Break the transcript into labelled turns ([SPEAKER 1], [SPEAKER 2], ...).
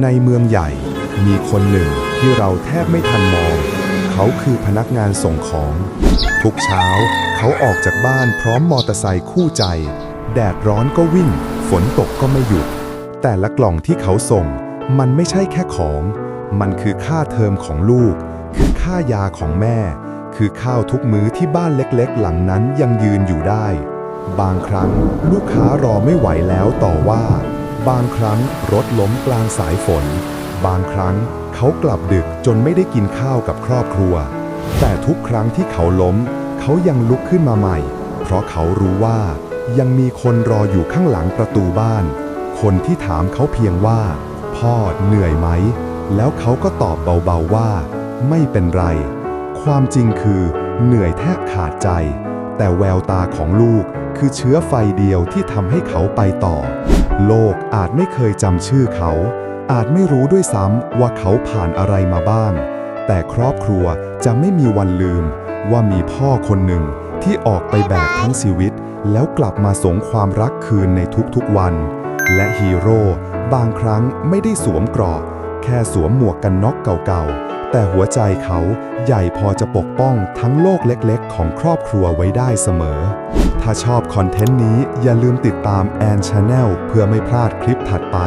[SPEAKER 1] ในเมืองใหญ่มีคนหนึ่งที่เราแทบไม่ทันมอง เขาคือพนักงานส่งของ ทุกเช้าเขาออกจากบ้านพร้อมมอเตอร์ไซค์คู่ใจ แดดร้อนก็วิ่ง ฝนตกก็ไม่หยุด แต่ละกล่องที่เขาส่ง มันไม่ใช่แค่ของ มันคือค่าเทอมของลูก คือค่ายาของแม่ คือข้าวทุกมื้อที่บ้านเล็กๆ หลังนั้นยังยืนอยู่ได้ บางครั้งลูกค้ารอไม่ไหวแล้วต่อว่า บางครั้งรถล้มกลางสายฝน บางครั้งเขากลับดึกจนไม่ได้กินข้าวกับครอบครัว แต่ทุกครั้งที่เขาล้ม เขายังลุกขึ้นมาใหม่ เพราะเขารู้ว่า ยังมีคนรออยู่ข้างหลังประตูบ้าน คนที่ถามเขาเพียงว่า พ่อเหนื่อยไหม แล้วเขาก็ตอบเบาๆว่า ไม่เป็นไร ความจริงคือ เหนื่อยแทบขาดใจ แต่แววตาของลูก คือเชื้อไฟเดียวที่ทำให้เขาไปต่อ โลกอาจไม่เคยจำชื่อเขา อาจไม่รู้ด้วยซ้ำว่าเขาผ่านอะไรมาบ้าง แต่ครอบครัวจะไม่มีวันลืม ว่ามีพ่อคนหนึ่งที่ออกไปแบกทั้งชีวิต แล้วกลับมาสงความรักคืนในทุกๆวัน และฮีโร่บางครั้งไม่ได้สวมเกราะแค่สวมหมวกกันน็อกเก่าๆ แต่หัวใจเขาใหญ่พอจะปกป้องทั้งโลกเล็กๆ ของครอบครัวไว้ได้เสมอ ถ้าชอบคอนเทนต์นี้อย่าลืมติดตามแอนชาแนลเพื่อไม่พลาดคลิปถัดไป